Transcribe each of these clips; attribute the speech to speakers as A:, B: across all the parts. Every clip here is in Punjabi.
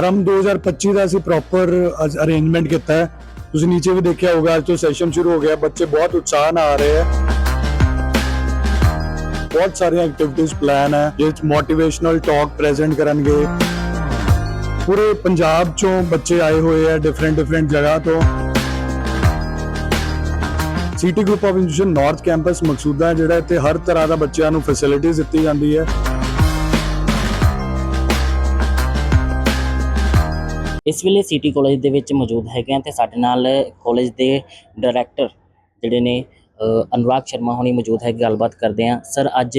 A: ਆਰੰਭ 2025 ਦਾ ਅਸੀਂ ਪ੍ਰੋਪਰ ਅਰੇਂਜਮੈਂਟ ਕੀਤਾ ਹੈ। ਤੁਸੀਂ ਨੀਚੇ ਵੀ ਦੇਖਿਆ ਹੋਗਾ ਅੱਜ ਤੋਂ ਸੈਸ਼ਨ ਸ਼ੁਰੂ ਹੋ ਗਿਆ, ਬੱਚੇ ਬਹੁਤ ਉਤਸ਼ਾਹ ਨਾਲ ਆ ਰਹੇ ਹੈ। ਬਹੁਤ ਸਾਰੀਆਂ ਐਕਟੀਵਿਟੀਜ਼ ਪਲਾਨ ਹੈ ਜਿਸ ਵਿੱਚ ਮੋਟੀਵੇਸ਼ਨਲ ਟਾਕ ਪ੍ਰੈਜ਼ੈਂਟ ਕਰਨਗੇ। ਪੂਰੇ ਪੰਜਾਬ ਚੋਂ ਬੱਚੇ ਆਏ ਹੋਏ ਹੈ ਡਿਫਰੈਂਟ ਡਿਫਰੈਂਟ ਜਗ੍ਹਾ ਤੋਂ। City group of institution north campus Maqsudan ਹੈ, ਜਿਹੜਾ ਇੱਥੇ ਹਰ ਤਰ੍ਹਾਂ ਦਾ ਬੱਚਿਆਂ ਨੂੰ ਫੈਸਿਲਿਟੀਜ਼ ਦਿੱਤੀ ਜਾਂਦੀ ਹੈ।
B: ਇਸ ਵੇਲੇ ਸਿਟੀ ਕਾਲਜ ਦੇ ਵਿੱਚ ਮੌਜੂਦ ਹੈਗੇ ਆ ਤੇ ਸਾਡੇ ਨਾਲ ਕਾਲਜ ਦੇ ਡਾਇਰੈਕਟਰ ਜਿਹੜੇ ਨੇ ਅਨੁਰਾਗ ਸ਼ਰਮਾ ਹੋਣੀ ਮੌਜੂਦ ਹੈ ਗੱਲਬਾਤ ਕਰਦੇ ਆ ਸਰ ਅੱਜ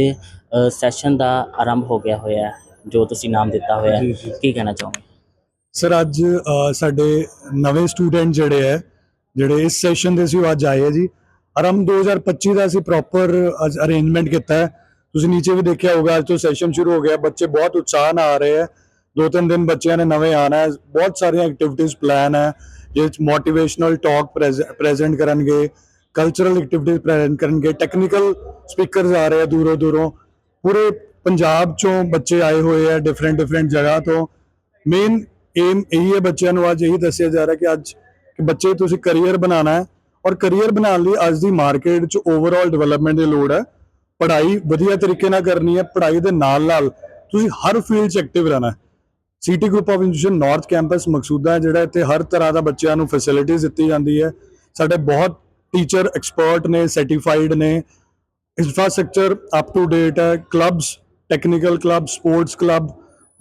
B: ਸੈਸ਼ਨ ਦਾ ਆਰੰਭ ਹੋ ਗਿਆ ਹੋਇਆ ਜੋ ਤੁਸੀਂ ਨਾਮ ਦਿੱਤਾ ਹੋਇਆ। ਕੀ ਕਹਿਣਾ ਚਾਹੋਗੇ?
A: ਸਰ ਅੱਜ ਸਾਡੇ ਨਵੇਂ ਸਟੂਡੈਂਟ ਜਿਹੜੇ ਹੈ ਜਿਹੜੇ ਇਸ ਸੈਸ਼ਨ ਦੇ ਸੀ ਅੱਜ ਆਏ ਹੈ ਜੀ ਆਰੰਭ 2025 ਦਾ ਅਸੀਂ ਪ੍ਰੋਪਰ ਅਰੇਂਜਮੈਂਟ ਕੀਤਾ ਹੈ। ਤੁਸੀਂ ਨੀਚੇ ਵੀ ਦੇਖਿਆ ਹੋਗਾ ਅੱਜ ਤੋਂ ਸੈਸ਼ਨ ਸ਼ੁਰੂ ਹੋ ਗਿਆ ਬੱਚੇ ਬਹੁਤ ਉਤਸ਼ਾਹ ਨਾਲ ਆ ਰਹੇ ਹੈ। ਦੋ ਤਿੰਨ ਦਿਨ ਬੱਚਿਆਂ ਨੇ ਨਵੇਂ ਆਣਾ ਹੈ। ਬਹੁਤ ਸਾਰੀਆਂ ਐਕਟੀਵਿਟੀਜ਼ ਪਲਾਨ ਹੈ ਜਿਸ ਵਿੱਚ ਮੋਟੀਵੇਸ਼ਨਲ ਟਾਕ ਪ੍ਰੈਜ਼ੈਂਟ ਕਰਨਗੇ ਕਲਚਰਲ ਐਕਟੀਵਿਟੀਜ਼ ਪ੍ਰੈਜ਼ੈਂਟ ਕਰਨਗੇ ਟੈਕਨੀਕਲ ਸਪੀਕਰਸ ਆ ਰਹੇ ਆ ਦੂਰੋਂ ਦੂਰੋਂ ਪੂਰੇ ਪੰਜਾਬ ਚੋਂ ਬੱਚੇ ਆਏ ਹੋਏ ਹੈ ਡਿਫਰੈਂਟ ਡਿਫਰੈਂਟ ਜਗ੍ਹਾ ਤੋਂ। ਮੇਨ ਏਮ ਇਹੀ ਹੈ ਬੱਚਿਆਂ ਨੂੰ ਅੱਜ ਇਹੀ ਦੱਸਿਆ ਜਾ ਰਿਹਾ ਕਿ ਅੱਜ ਕਿ ਬੱਚੇ ਤੁਸੀਂ ਕੈਰੀਅਰ ਬਣਾਉਣਾ ਹੈ ਔਰ ਕੈਰੀਅਰ ਬਣਾਉਣ ਲਈ ਅੱਜ ਦੀ ਮਾਰਕੀਟ 'ਚ ਓਵਰਆਲ ਡਿਵੈਲਪਮੈਂਟ ਦੀ ਲੋੜ ਹੈ। ਪੜ੍ਹਾਈ ਵਧੀਆ ਤਰੀਕੇ ਨਾਲ ਕਰਨੀ ਹੈ, ਪੜ੍ਹਾਈ ਦੇ ਨਾਲ ਨਾਲ ਤੁਸੀਂ ਹਰ ਫੀਲਡ 'ਚ ਐਕਟਿਵ ਰਹਿਣਾ ਹੈ। City group of institution north campus Maqsudan ਹੈ, ਜਿਹੜਾ ਇੱਥੇ ਹਰ ਤਰ੍ਹਾਂ ਦਾ ਬੱਚਿਆਂ ਨੂੰ ਫੈਸਿਲਿਟੀਜ਼ ਦਿੱਤੀ ਜਾਂਦੀ ਹੈ। ਸਾਡੇ ਬਹੁਤ ਟੀਚਰ ਐਕਸਪਰਟ ਨੇ ਸਰਟੀਫਾਈਡ ਨੇ। ਇਨਫਰਾਸਟ੍ਰਕਚਰ ਅਪ ਟੂ ਡੇਟ ਹੈ clubs technical club sports club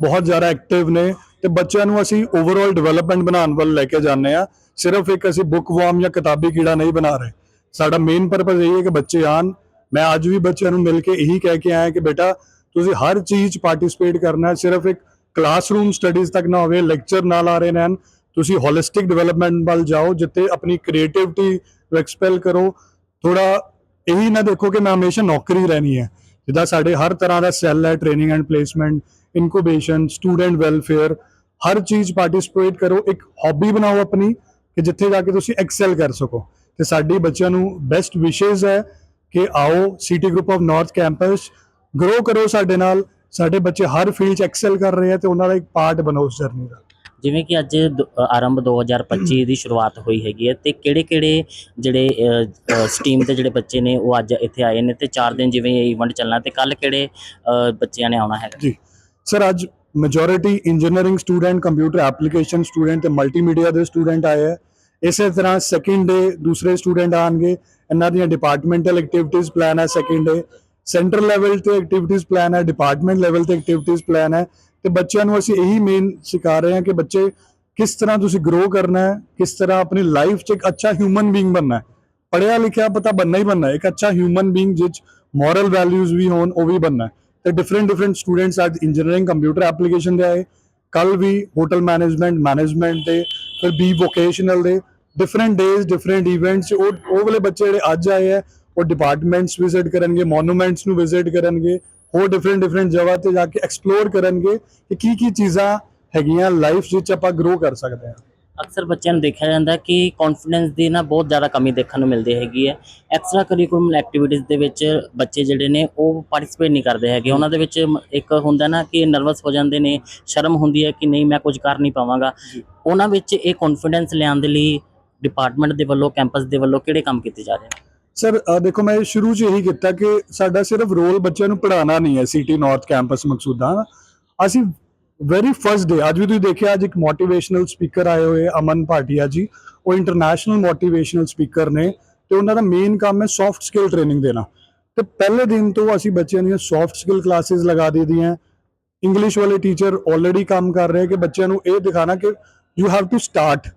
A: ਬਹੁਤ ਜ਼ਿਆਦਾ ਐਕਟਿਵ ਨੇ। ਤੇ ਬੱਚਿਆਂ ਨੂੰ ਅਸੀਂ ਓਵਰਆਲ ਡਿਵੈਲਪਮੈਂਟ ਬਣਾਉਣ ਵੱਲ ਲੈ ਕੇ ਜਾਂਦੇ ਆ ਸਿਰਫ ਇੱਕ ਅਸੀਂ ਬੁੱਕ ਵਾਰਮ ਜਾਂ ਕਿਤਾਬੀ ਕੀੜਾ ਨਹੀਂ ਬਣਾ ਰਹੇ। ਸਾਡਾ ਮੇਨ ਪਰਪਸ ਇਹ ਹੈ ਕਿ ਬੱਚੇ ਆਣ ਮੈਂ ਅੱਜ ਵੀ ਬੱਚਿਆਂ ਨੂੰ ਮਿਲ ਕੇ ਇਹੀ ਕਹਿ ਕੇ ਆਇਆ ਕਿ ਬੇਟਾ, ਤੁਸੀਂ ਹਰ ਚੀਜ਼ ਪਾਰਟਿਸਿਪੇਟ ਕਰਨਾ ਸਿਰਫ ਇੱਕ ਕਲਾਸਰੂਮ ਸਟੱਡੀਜ਼ ਤੱਕ ਨਾ ਹੋਵੇ ਲੈਕਚਰ ਨਾਲ ਆ ਰਹੇ ਨੇ ਤੁਸੀਂ ਹੋਲਿਸਟਿਕ ਡਿਵੈਲਪਮੈਂਟ ਵੱਲ ਜਾਓ, ਜਿੱਥੇ ਆਪਣੀ ਕ੍ਰੀਏਟਿਵਿਟੀ ਐਕਸਪੈਲ ਕਰੋ। ਥੋੜਾ ਇਹੀ ਨਾ ਦੇਖੋ ਕਿ ਮੈਂ ਹਮੇਸ਼ਾ ਨੌਕਰੀ ਰਹਿਣੀ ਹੈ। ਜਿੱਦਾਂ ਸਾਡੇ ਹਰ ਤਰ੍ਹਾਂ ਦਾ ਸੈੱਲ ਹੈ training and placement incubation student welfare ਹਰ ਚੀਜ਼ ਪਾਰਟਿਸਿਪੇਟ ਕਰੋ, ਇੱਕ ਹੌਬੀ ਬਣਾਓ ਆਪਣੀ, ਕਿ ਜਿੱਥੇ ਜਾ ਕੇ ਤੁਸੀਂ ਐਕਸੈਲ ਕਰ ਸਕੋ। ਤੇ ਸਾਡੀ ਬੱਚਿਆਂ ਨੂੰ ਬੈਸਟ ਵਿਸ਼ੇਸ ਹੈ ਕਿ ਆਓ city group of north campus grow ਕਰੋ ਸਾਡੇ ਨਾਲ ਸਾਡੇ ਬੱਚੇ ਹਰ ਫੀਲਡ 'ਚ ਐਕਸੈਲ ਕਰ ਰਹੇ ਆ ਤੇ ਉਹਨਾਂ ਦਾ ਇੱਕ ਪਾਰਟ ਬਣੋ ਉਸ ਜਰਨੀ ਦਾ।
B: ਜਿਵੇਂ ਕਿ ਅੱਜ ਦ- ਆਰੰਭ 2025 ਦੀ ਸ਼ੁਰੂਆਤ ਹੋਈ ਹੈਗੀ ਹੈ ਤੇ ਕਿਹੜੇ ਕਿਹੜੇ ਜਿਹੜੇ ਸਟਰੀਮ ਦੇ ਜਿਹੜੇ ਬੱਚੇ ਨੇ ਉਹ ਅੱਜ ਇੱਥੇ ਆਏ ਨੇ ਤੇ 4 ਦਿਨ ਜਿਵੇਂ ਇਹ ਇਵੈਂਟ ਚੱਲਣਾ ਤੇ ਕੱਲ ਕਿਹੜੇ ਅ, ਬੱਚਿਆਂ ਨੇ ਆਉਣਾ ਹੈਗਾ?
A: ਜੀ। ਸਰ ਅੱਜ majority engineering student computer application student ਤੇ ਮਲਟੀਮੀਡੀਆ ਦੇ ਸਟੂਡੈਂਟ ਆਏ ਹੈ ਇਸੇ ਤਰ੍ਹਾਂ ਸੈਕਿੰਡ ਡੇ ਦੂਸਰੇ ਸਟੂਡੈਂਟ ਆਣਗੇ ਇਹਨਾਂ ਦੀਆਂ ਡਿਪਾਰਟਮੈਂਟਲ ਐਕਟੀਵਿਟੀਜ਼ ਪਲਾਨ ਹੈ ਸੈਕਿੰਡ ਡੇ ਸੈਂਟਰ ਲੈਵਲ ਤੇ ਐਕਟੀਵਿਟੀਜ਼ ਪਲਾਨ ਹੈ ਡਿਪਾਰਟਮੈਂਟ ਲੈਵਲ ਤੇ ਐਕਟੀਵਿਟੀਜ਼ ਪਲਾਨ ਹੈ ਤੇ ਬੱਚਿਆਂ ਨੂੰ ਅਸੀਂ ਇਹੀ ਮੇਨ ਸਿਖਾ ਰਹੇ ਹਾਂ ਕਿ ਬੱਚੇ ਕਿਸ ਤਰ੍ਹਾਂ ਤੁਸੀਂ ਗਰੋ ਕਰਨਾ ਹੈ, ਕਿਸ ਤਰ੍ਹਾਂ ਆਪਣੀ ਲਾਈਫ 'ਚ ਇੱਕ ਅੱਛਾ ਹਿਊਮਨ ਬੀਇੰਗ ਬਣਨਾ ਹੈ। ਪੜਿਆ ਲਿਖਿਆ ਪਤਾ ਬੰਨਾ ਹੀ ਬੰਨਾ ਇੱਕ ਅੱਛਾ ਹਿਊਮਨ ਬੀਇੰਗ ਜਿਸ ਮੋਰਲ ਵੈਲਿਊਜ਼ ਵੀ ਹੋਣ, ਉਹ ਵੀ ਬੰਨਾ ਹੈ। ਤੇ ਡਿਫਰੈਂਟ ਡਿਫਰੈਂਟ ਸਟੂਡੈਂਟਸ ਅੱਜ ਇੰਜੀਨੀਅਰਿੰਗ ਕੰਪਿਊਟਰ ਐਪਲੀਕੇਸ਼ਨ ਦੇ ਆਏ ਕੱਲ ਵੀ ਹੋਟਲ ਮੈਨੇਜਮੈਂਟ ਮੈਨੇਜਮੈਂਟ ਦੇ, ਫਿਰ ਬੀ ਵੋਕੇਸ਼ਨਲ ਦੇ ਡਿਫਰੈਂਟ ਡੇਜ਼ ਡਿਫਰੈਂਟ ਇਵੈਂਟਸ ਉਹ ਉਹ ਵਾਲੇ ਬੱਚੇ ਜਿਹੜੇ ਅੱਜ ਆਏ ਆ ਉਹ ਡਿਪਾਰਟਮੈਂਟਸ ਵਿਜ਼ਿਟ ਕਰਨਗੇ ਮੋਨੂਮੈਂਟਸ ਨੂੰ ਵਿਜ਼ਿਟ ਕਰਨਗੇ ਹੋਰ ਡਿਫਰੈਂਟ ਡਿਫਰੈਂਟ ਜਗ੍ਹਾ ਤੇ ਜਾ ਕੇ ਐਕਸਪਲੋਰ ਕਰਨਗੇ ਕਿ ਕੀ ਕੀ ਚੀਜ਼ਾਂ ਹੈਗੀਆਂ ਲਾਈਫ ਵਿੱਚ ਆਪਾਂ ਗਰੋ ਕਰ ਸਕਦੇ ਹਾਂ।
B: ਅਕਸਰ ਬੱਚਿਆਂ ਨੂੰ ਦੇਖਿਆ ਜਾਂਦਾ ਕਿ ਕੌਨਫੀਡੈਂਸ ਦੀ ਨਾ ਬਹੁਤ ਜ਼ਿਆਦਾ ਕਮੀ ਦੇਖਣ ਨੂੰ ਮਿਲਦੀ ਹੈਗੀ ਹੈ। ਐਕਸਟਰਾ ਕਰਿਕੂਲਮ ਐਕਟੀਵਿਟੀਜ਼ ਦੇ ਵਿੱਚ ਬੱਚੇ ਜਿਹੜੇ ਨੇ ਉਹ ਪਾਰਟਿਸਿਪੇਟ ਨਹੀਂ ਕਰਦੇ ਹੈਗੇ। ਉਹਨਾਂ ਦੇ ਵਿੱਚ ਇੱਕ ਹੁੰਦਾ ਨਾ ਕਿ ਨਰਵਸ ਹੋ ਜਾਂਦੇ ਨੇ ਸ਼ਰਮ ਹੁੰਦੀ ਹੈ ਕਿ ਨਹੀਂ ਮੈਂ ਕੁਝ ਕਰ ਨਹੀਂ ਪਾਵਾਂਗਾ। ਉਹਨਾਂ ਵਿੱਚ ਇਹ ਕੌਨਫੀਡੈਂਸ ਲਿਆਉਣ ਦੇ ਲਈ ਡਿਪਾਰਟਮੈਂਟ ਦੇ ਵੱਲੋਂ ਕੈਂਪਸ ਦੇ ਵੱਲੋਂ ਕਿਹੜੇ ਕੰਮ ਕੀਤੇ ਜਾ ਰਹੇ ਨੇ?
A: ਸਰ ਦੇਖੋ, ਮੈਂ ਸ਼ੁਰੂ 'ਚ ਇਹੀ ਕੀਤਾ ਕਿ ਸਾਡਾ ਸਿਰਫ ਰੋਲ ਬੱਚਿਆਂ ਨੂੰ ਪੜ੍ਹਾਉਣਾ ਨਹੀਂ ਹੈ ਸਿਟੀ ਨਾਰਥ ਕੈਂਪਸ ਮਕਸੂਦਾ। ਅਸੀਂ ਵੈਰੀ ਫਰਸਟ ਡੇ ਅੱਜ ਵੀ ਤੁਸੀਂ ਦੇਖਿਆ, ਅੱਜ ਇੱਕ ਮੋਟੀਵੇਸ਼ਨਲ ਸਪੀਕਰ ਆਏ ਹੋਏ, ਅਮਨ ਭਾਟੀਆ ਜੀ, ਉਹ ਇੰਟਰਨੈਸ਼ਨਲ ਮੋਟੀਵੇਸ਼ਨਲ ਸਪੀਕਰ ਨੇ ਤੇ ਉਹਨਾਂ ਦਾ ਮੇਨ ਕੰਮ ਹੈ ਸੌਫਟ ਸਕਿੱਲ ਟ੍ਰੇਨਿੰਗ ਦੇਣਾ। ਤੇ ਪਹਿਲੇ ਦਿਨ ਤੋਂ ਅਸੀਂ ਬੱਚਿਆਂ ਦੀਆਂ ਸੌਫਟ ਸਕਿੱਲ ਕਲਾਸਿਸ ਲਗਾ ਦਿੱਤੀਆਂ ਇੰਗਲਿਸ਼ ਵਾਲੇ ਟੀਚਰ ਆਲਰੇਡੀ ਕੰਮ ਕਰ ਰਹੇ ਕਿ ਬੱਚਿਆਂ ਨੂੰ ਇਹ ਦਿਖਾਣਾ ਕਿ ਯੂ ਹੈਵ ਟੂ ਸਟਾਰਟ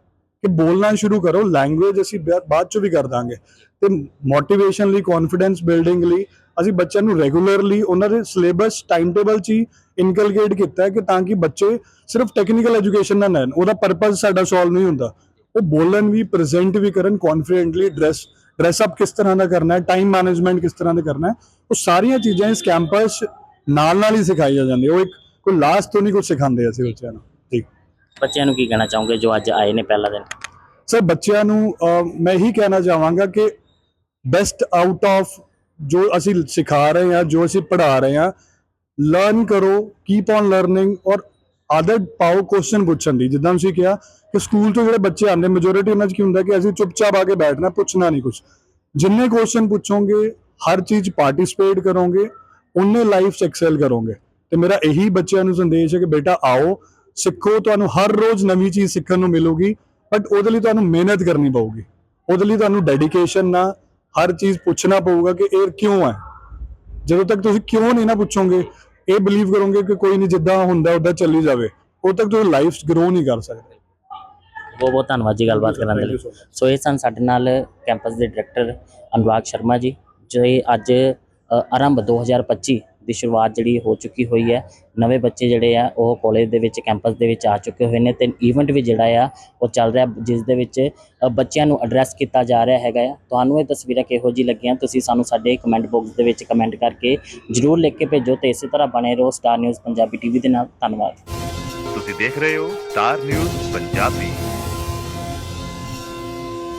A: ਕਿ ਬੋਲਣਾ ਸ਼ੁਰੂ ਕਰੋ ਲੈਂਗੁਏਜ ਅਸੀਂ ਬਾਅਦ ਚ ਵੀ ਕਰ ਦਾਂਗੇ। ਤੇ ਮੋਟੀਵੇਸ਼ਨ ਲਈ ਕੌਨਫੀਡੈਂਸ ਬਿਲਡਿੰਗ ਲਈ, ਅਸੀਂ ਬੱਚਿਆਂ ਨੂੰ ਰੈਗੂਲਰਲੀ ਉਹਨਾਂ ਦੇ ਸਿਲੇਬਸ ਟਾਈਮ ਟੇਬਲ ਚ ਹੀ ਇਨਕਲਕੇਟ ਕੀਤਾ ਕਿ ਤਾਂ ਕਿ ਬੱਚੇ ਸਿਰਫ ਟੈਕਨੀਕਲ ਐਜੂਕੇਸ਼ਨ ਨਾ ਲੈਣ ਉਹਦਾ ਪਰਪਸ ਸਾਡਾ ਸੋਲਵ ਨਹੀਂ ਹੁੰਦਾ। ਉਹ ਬੋਲਣ ਵੀ ਪ੍ਰੈਜ਼ੈਂਟ ਵੀ ਕਰਨ ਕੌਨਫੀਡੈਂਟਲੀ ਡਰੈਸ ਡਰੈਸ ਅਪ ਕਿਸ ਤਰ੍ਹਾਂ ਦਾ ਕਰਨਾ ਹੈ ਟਾਈਮ ਮੈਨੇਜਮੈਂਟ ਕਿਸ ਤਰ੍ਹਾਂ ਦਾ ਕਰਨਾ ਹੈ, ਉਹ ਸਾਰੀਆਂ ਚੀਜ਼ਾਂ ਇਸ ਕੈਂਪਸ ਨਾਲ ਨਾਲ ਹੀ ਸਿਖਾਈਆਂ ਜਾਂਦੀਆਂ। ਉਹ ਇੱਕ ਕੋਈ ਲਾਸਟ ਤੋਂ ਨਹੀਂ ਕੁਝ ਸਿਖਾਉਂਦੇ ਅਸੀਂ ਬੱਚਿਆਂ ਨੂੰ। ਠੀਕ
B: ਬੱਚਿਆਂ ਨੂੰ ਕੀ ਕਹਿਣਾ ਚਾਹੋਗੇ ਜੋ ਅੱਜ ਆਏ ਨੇ ਪਹਿਲਾ ਦਿਨ?
A: ਸਰ ਬੱਚਿਆਂ ਨੂੰ ਅਹ, ਮੈਂ ਇਹੀ ਕਹਿਣਾ ਚਾਹਾਂਗਾ ਕਿ ਬੈਸਟ ਆਊਟ ਆਫ ਜੋ ਅਸੀਂ ਸਿਖਾ ਰਹੇ ਹਾਂ ਜੋ ਅਸੀਂ ਪੜ੍ਹਾ ਰਹੇ ਹਾਂ ਲਰਨ ਕਰੋ ਕੀਪ ਔਨ ਲਰਨਿੰਗ ਔਰ ਆਦਤ ਪਾਓ ਕੁਐਸਚਨ ਪੁੱਛਣ ਦੀ। ਜਿੱਦਾਂ ਤੁਸੀਂ ਕਿਹਾ ਕਿ ਸਕੂਲ ਤੋਂ ਜਿਹੜੇ ਬੱਚੇ ਆਉਂਦੇ ਮੈਜੋਰਿਟੀ ਉਹਨਾਂ 'ਚ ਕੀ ਹੁੰਦਾ ਕਿ ਅਸੀਂ ਚੁੱਪਚਾਪ ਆ ਕੇ ਬੈਠਣਾ ਪੁੱਛਣਾ ਨਹੀਂ ਕੁਝ ਜਿੰਨੇ ਕੁਐਸਚਨ ਪੁੱਛੋਗੇ ਹਰ ਚੀਜ਼ ਪਾਰਟਿਸਿਪੇਟ ਕਰੋਗੇ ਉਹਨੇ ਲਾਈਫ 'ਚ ਐਕਸੈਲ ਕਰੋਗੇ। ਤੇ ਮੇਰਾ ਇਹੀ ਬੱਚਿਆਂ ਨੂੰ ਸੰਦੇਸ਼ ਹੈ ਕਿ ਬੇਟਾ ਆਓ ਸਿੱਖੋ ਤੁਹਾਨੂੰ ਹਰ ਰੋਜ਼ ਨਵੀਂ ਚੀਜ਼ ਸਿੱਖਣ ਨੂੰ ਮਿਲੂਗੀ ਬਟ ਉਹਦੇ ਲਈ ਤੁਹਾਨੂੰ ਮਿਹਨਤ ਕਰਨੀ ਪਊਗੀ। ਉਹਦੇ ਲਈ ਤੁਹਾਨੂੰ ਡੈਡੀਕੇਸ਼ਨ ਨਾਲ ਹਰ ਚੀਜ਼ ਪੁੱਛਣਾ ਪਊਗਾ ਕਿ ਇਹ ਕਿਉਂ ਹੈ। ਜਦੋਂ ਤੱਕ ਤੁਸੀਂ ਕਿਉਂ ਨਹੀਂ ਨਾ ਪੁੱਛੋਗੇ ਇਹ ਬਲੀਵ ਕਰੋਗੇ ਕਿ ਕੋਈ ਨਹੀਂ ਜਿੱਦਾਂ ਹੁੰਦਾ ਉਦਾਂ ਚੱਲੀ ਜਾਵੇ। ਉਦੋਂ ਤੱਕ ਤੁਸੀਂ ਲਾਈਫ ਗਰੋ ਨਹੀਂ ਕਰ ਸਕਦੇ।
B: ਬਹੁਤ ਬਹੁਤ ਧੰਨਵਾਦ ਜੀ ਗੱਲਬਾਤ ਕਰਨ ਦੇ ਲਈ. ਸੋ ਇਹ ਸਨ ਸਾਡੇ ਨਾਲ ਕੈਂਪਸ ਦੇ ਡਾਇਰੈਕਟਰ ਅਨੁਰਾਗ ਸ਼ਰਮਾ ਜੀ ਜੋ ਇਹ ਅੱਜ ਆਰੰਭ 2025 ਦੀ ਸ਼ੁਰੂਆਤ ਜਿਹੜੀ ਹੋ ਚੁੱਕੀ ਹੋਈ ਹੈ। ਨਵੇਂ ਬੱਚੇ ਜਿਹੜੇ ਆ, ਉਹ ਕਾਲਜ ਦੇ ਵਿੱਚ ਕੈਂਪਸ ਦੇ ਵਿੱਚ ਆ ਚੁੱਕੇ ਹੋਏ ਨੇ ਤੇ ਈਵੈਂਟ ਵੀ ਜਿਹੜਾ ਆ, ਉਹ ਚੱਲ ਰਿਹਾ ਜਿਸ ਦੇ ਵਿੱਚ ਬੱਚਿਆਂ ਨੂੰ ਐਡਰੈਸ ਕੀਤਾ ਜਾ ਰਿਹਾ ਹੈਗਾ ਆ। ਤੁਹਾਨੂੰ ਇਹ ਤਸਵੀਰਾਂ ਕਿਹੋ ਜੀ ਲੱਗੀਆਂ? ਤੁਸੀਂ ਸਾਨੂੰ ਸਾਡੇ ਕਮੈਂਟ ਬਾਕਸ ਦੇ ਵਿੱਚ ਕਮੈਂਟ ਕਰਕੇ ਜਰੂਰ ਲਿਖ ਕੇ ਭੇਜੋ ਤੇ ਇਸੇ ਤਰ੍ਹਾਂ ਬਣੇ ਰਹੋ ਸਟਾਰ ਨਿਊਜ਼ ਪੰਜਾਬੀ ਟੀਵੀ ਦੇ ਨਾਲ। ਧੰਨਵਾਦ।
C: ਤੁਸੀਂ ਦੇਖ ਰਹੇ ਹੋ ਸਟਾਰ ਨਿਊਜ਼ ਪੰਜਾਬੀ।